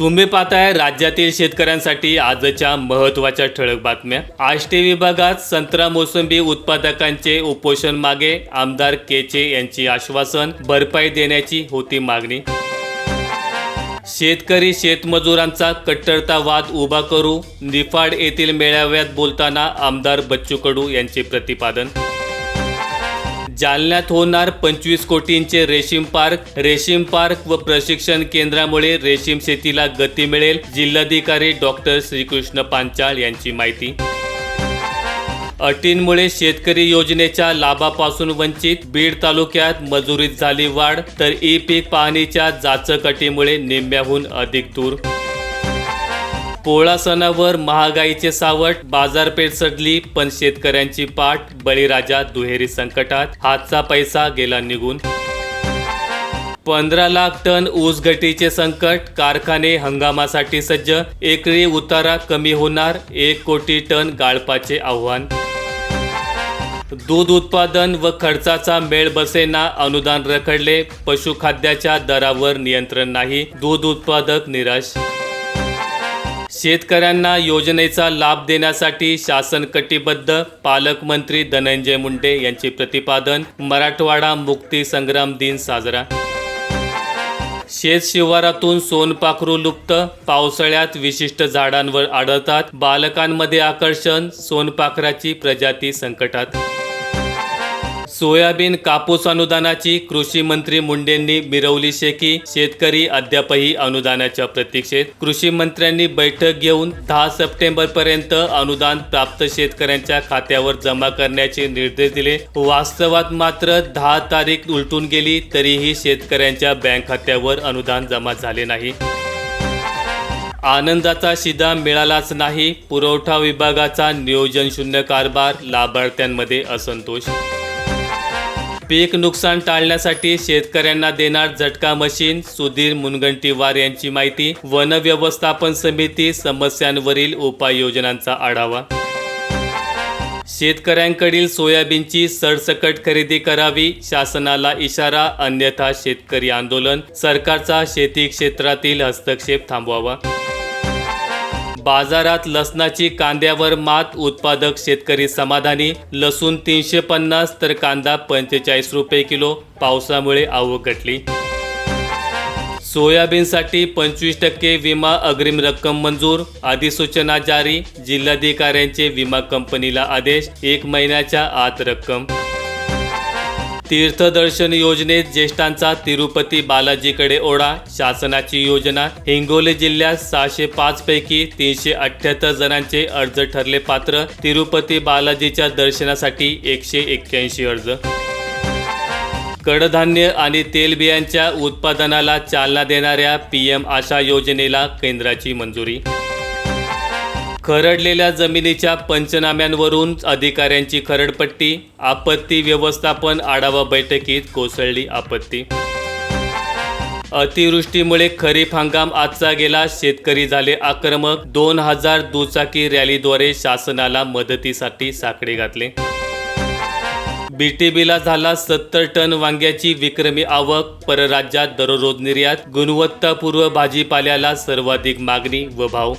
तुम्ही पाहताय राज्यातील शेतकऱ्यांसाठी आजच्या महत्त्वाच्या ठळक बातम्या. आष्टी विभागात संत्रा मोसंबी उत्पादकांचे उपोषण मागे आमदार केचे यांची आश्वासन भरपाई देण्याची होती मागणी. शेतकरी शेतमजुरांचा कट्टरता वाद उभा करू निफाड येथील मेळाव्यात बोलताना आमदार बच्चू कडू यांचे प्रतिपादन. जालन्यात होणार पंचवीस कोटींचे रेशीम पार्क. रेशीम पार्क व प्रशिक्षण केंद्रामुळे रेशीम शेतीला गती मिळेल जिल्हाधिकारी डॉक्टर श्रीकृष्ण पांचाळ यांची माहिती. अटींमुळे शेतकरी योजनेच्या लाभापासून वंचित. बीड तालुक्यात मजुरीत झाली वाढ तर ई पीक पाहणीच्या जाचक अटीमुळे निम्म्याहून अधिक दूर पोळा सणावर महागाईचे सावट बाजारपेठ सडली पण शेतकऱ्यांची पाठ बळीराजा दुहेरी संकटात हातचा पैसा गेला निघून. पंधरा लाख टन ऊस गटीचे संकट कारखाने हंगामासाठी सज्ज एकरी उतारा कमी होणार एक कोटी टन गाळपाचे आव्हान. दूध उत्पादन व खर्चाचा मेळ बसेना अनुदान रखडले पशुखाद्याच्या दरावर नियंत्रण नाही दूध उत्पादक निराश. शेतकऱ्यांना योजनेचा लाभ देण्यासाठी शासन कटिबद्ध पालकमंत्री धनंजय मुंडे यांचे प्रतिपादन मराठवाडा मुक्ती संग्राम दिन साजरा. शेत शिवारातून सोनपाखरू लुप्त पावसाळ्यात विशिष्ट झाडांवर आढळतात बालकांमध्ये आकर्षण सोनपाखराची प्रजाती संकटात. सोयाबीन कापूस अनुदानाची कृषी मंत्री मुंडेंनी मिरवली शेकी शेतकरी अद्यापही अनुदानाच्या प्रतीक्षेत. कृषी मंत्र्यांनी बैठक घेऊन दहा सप्टेंबर पर्यंत अनुदान प्राप्त शेतकऱ्यांच्या खात्यावर जमा करण्याचे निर्देश दिले. वास्तवात मात्र दहा तारीख उलटून गेली तरीही शेतकऱ्यांच्या बँक खात्यावर अनुदान जमा झाले नाही. आनंदाचा शिदा मिळालाच नाही पुरवठा विभागाचा नियोजन शून्य कारभार लाभार्थ्यांमध्ये असंतोष पीक नुकसान टाळण्यासाठी शेतकऱ्यांना देणार झटका मशीन सुधीर मुनगंटीवार यांची माहिती वन व्यवस्थापन समिती समस्यांवरील उपाययोजनांचा आढावा. शेतकऱ्यांकडील सोयाबीनची सरसकट खरेदी करावी शासनाला इशारा अन्यथा शेतकरी आंदोलन सरकारचा शेती क्षेत्रातील हस्तक्षेप थांबवावा. बाजारात लसणाची कांद्यावर मात उत्पादक शेतकरी समाधानी लसूण तीनशे पन्नास तर कांदा पंचेचाळीस रुपये किलो पावसामुळे आवक घटली. सोयाबीनसाठी पंचवीस टक्के विमा अग्रिम रक्कम मंजूर अधिसूचना जारी जिल्हाधिकाऱ्यांचे विमा कंपनीला आदेश एक महिन्याच्या आत रक्कम. तीर्थदर्शन योजनेत ज्येष्ठांचा तिरुपती बालाजीकडे ओढा. शासनाची योजना. हिंगोली जिल्ह्यात सहाशे पाच पैकी तीनशे अठ्ठ्याहत्तर जणांचे अर्ज ठरले पात्र. तिरुपती बालाजीच्या दर्शनासाठी एकशे एक्क्याऐंशी अर्ज. कडधान्य आणि तेलबियांच्या उत्पादनाला चालना देणाऱ्या पी एम आशा योजनेला केंद्राची मंजुरी. खरडलेल्या जमिनीच्या पंचनाम्यांवरून अधिकाऱ्यांची खरडपट्टी आपत्ती व्यवस्थापन आढावा बैठकीत कोसळली आपत्ती. अतिवृष्टीमुळे खरीप हंगाम आजचा गेला शेतकरी झाले आक्रमक. दोन हजार दुचाकी रॅलीद्वारे शासनाला मदतीसाठी साकडे घातले. बीटीबीला झाला सत्तर टन वांग्याची विक्रमी आवक परराज्यात दररोज निर्यात. गुणवत्तापूर्व भाजीपाल्याला सर्वाधिक मागणी व भाव.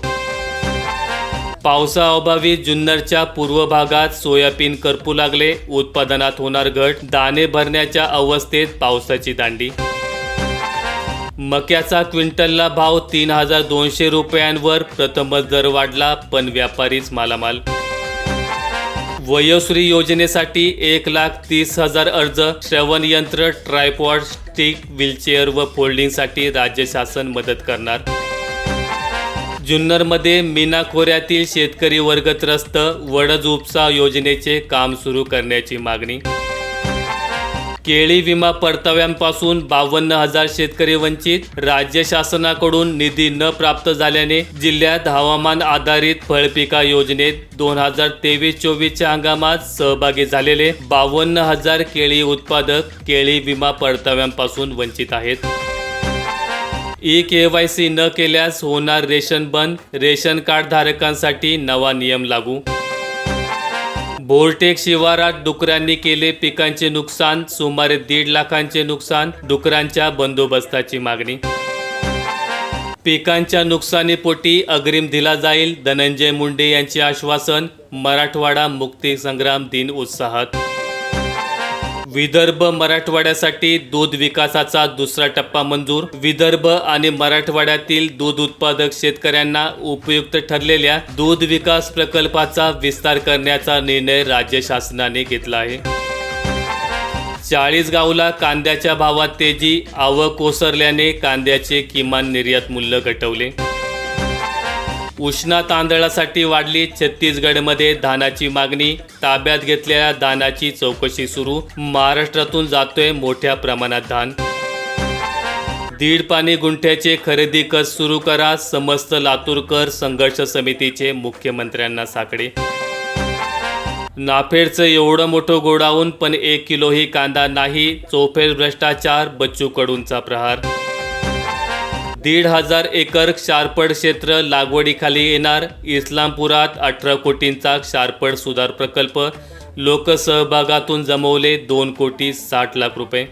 पावसाअभावी जुन्नरच्या पूर्व भागात सोयाबीन करपू लागले. उत्पादनात होणार घट दाणे भरण्याच्या अवस्थेत पावसाची दांडी. मक्याचा क्विंटलला भाव तीन हजार दोनशे रुपयांवर प्रथमच दर वाढला पण व्यापारीच मालामाल. वयोश्री योजनेसाठी एक लाख तीस हजार अर्ज श्रवण यंत्र ट्रायपॉड स्टिक व्हीलचेअर व फोल्डिंगसाठी राज्य शासन मदत करणार. जुन्नरमध्ये मीना खोऱ्यातील शेतकरी वर्ग त्रस्त वडज उपसा योजनेचे काम सुरू करण्याची मागणी. केळी विमा परताव्यांपासून बावन्न हजार शेतकरी वंचित. राज्य शासनाकडून निधी न प्राप्त झाल्याने जिल्ह्यात हवामान आधारित फळपिका योजनेत दोन हजार तेवीस चोवीसच्या हंगामात सहभागी झालेले बावन्न हजार केळी उत्पादक केळी विमा परताव्यांपासून वंचित आहेत. ई के वाय सी न केल्यास होणार रेशन बंद रेशन कार्ड धारकांसाठी नवा नियम लागू. बोरटेक शिवारात डुकरांनी केले पिकांचे नुकसान सुमारे दीड लाखांचे नुकसान डुकरांच्या बंदोबस्ताची मागणी. पिकांच्या नुकसानीपोटी अग्रिम दिला जाईल धनंजय मुंडे यांचे आश्वासन मराठवाडा मुक्ती संग्राम दिन उत्साहात. विदर्भ मराठवाड्यासाठी दूध विकासाचा दुसरा टप्पा मंजूर. विदर्भ आणि मराठवाड्यातील दूध उत्पादक शेतकऱ्यांना उपयुक्त ठरलेल्या दूध विकास प्रकल्पाचा विस्तार करण्याचा निर्णय राज्य शासनाने घेतला आहे. चाळीसगावला कांद्याच्या भावात तेजी आवक कोसरल्याने कांद्याचे किमान निर्यात मूल्य घटवले. उष्णा तांदळासाठी वाढली छत्तीसगडमध्ये धानाची मागणी. ताब्यात घेतलेल्या धानाची चौकशी सुरू. महाराष्ट्रातून जातोय मोठ्या प्रमाणात धान. दीड पाणी गुंठ्याचे खरेदी कस सुरू करा समस्त लातूरकर संघर्ष समितीचे मुख्यमंत्र्यांना साकडे. नाफेडचं एवढं मोठं गोडाऊन पण एक किलोही कांदा नाही चोफेर भ्रष्टाचार बच्चू कडूंचा प्रहार. दीड हजार एकर क्षारपड क्षेत्र लागवडीखाली येणार. इस्लामपुरात अठरा कोटींचा क्षारपड सुधार प्रकल्प. लोकसहभागातून जमवले दोन कोटी साठ लाख रुपये.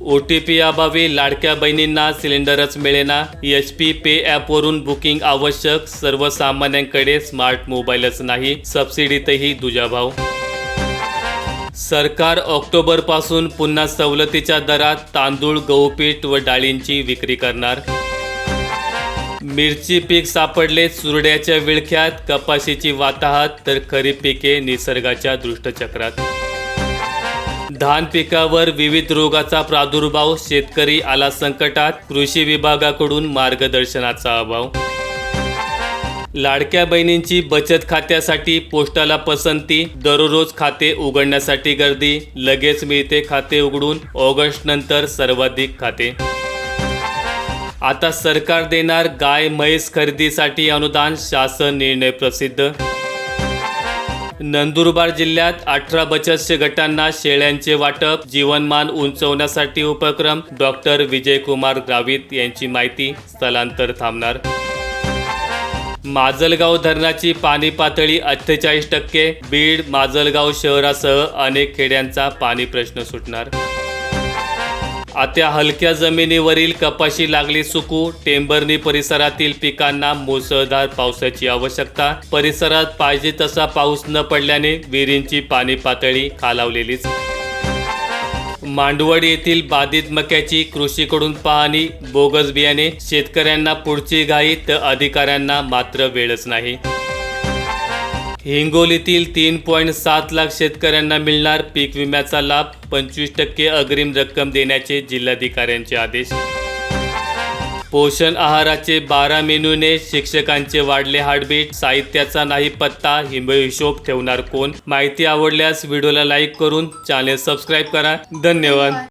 ओ टी पी अभावी लाडक्या बहिणींना सिलेंडरच मिळेना. एच पी पे ॲपवरून बुकिंग आवश्यक. सर्वसामान्यांकडे स्मार्ट मोबाईलच नाही. सबसिडीतही दुजाभाव. सरकार ऑक्टोबरपासून पुन्हा सवलतीच्या दरात तांदूळ गहूपीठ व डाळींची विक्री करणार. मिरची पीक सापडले चुरड्याच्या विळख्यात कपाशीची वाताहत तर खरीप पिके निसर्गाच्या दृष्टचक्रात. धान पिकावर विविध रोगाचा प्रादुर्भाव शेतकरी आला संकटात कृषी विभागाकडून मार्गदर्शनाचा अभाव. लाडक्या बहिणींची बचत खात्यासाठी पोस्टाला पसंती दररोज खाते उघडण्यासाठी गर्दी लगेच मिळते खाते उघडून ऑगस्ट नंतर सर्वाधिक खाते. आता सरकार देणार गाय म्हैस खरेदीसाठी अनुदान शासन निर्णय प्रसिद्ध. नंदुरबार जिल्ह्यात अठरा बचत गटांना शेळ्यांचे वाटप जीवनमान उंचवण्यासाठी उपक्रम डॉक्टर विजयकुमार गावित यांची माहिती स्थलांतर थांबणार. माजलगाव धरणाची पाणी पातळी अठ्ठेचाळीस टक्के. बीड माजलगाव शहरासह अनेक खेड्यांचा पाणी प्रश्न सुटणार. आता हलक्या जमिनीवरील कपाशी लागली सुकू. टेंभरणी परिसरातील पिकांना मुसळधार पावसाची आवश्यकता. परिसरात पाहिजे तसा पाऊस न पडल्याने विहिरींची पाणी पातळी खालावलेलीच. मांडवड येथील बाधित मक्याची कृषीकडून पाहणी बोगस बियाणे शेतकऱ्यांना पुढची घाई तर अधिकाऱ्यांना मात्र वेळच नाही. हिंगोलीतील तीन पॉईंट सात लाख शेतकऱ्यांना मिळणार पीक विम्याचा लाभ पंचवीस टक्के अग्रिम रक्कम देण्याचे जिल्हाधिकाऱ्यांचे आदेश. पोषण आहाराचे बारा मेनूने शिक्षकांचे वाढले हार्टबीट साहित्याचा नाही पत्ता हिंब हिशोब ठेवणार कोण? माहिती आवडल्यास व्हिडिओला लाईक करून चॅनेल सबस्क्राईब करा. धन्यवाद.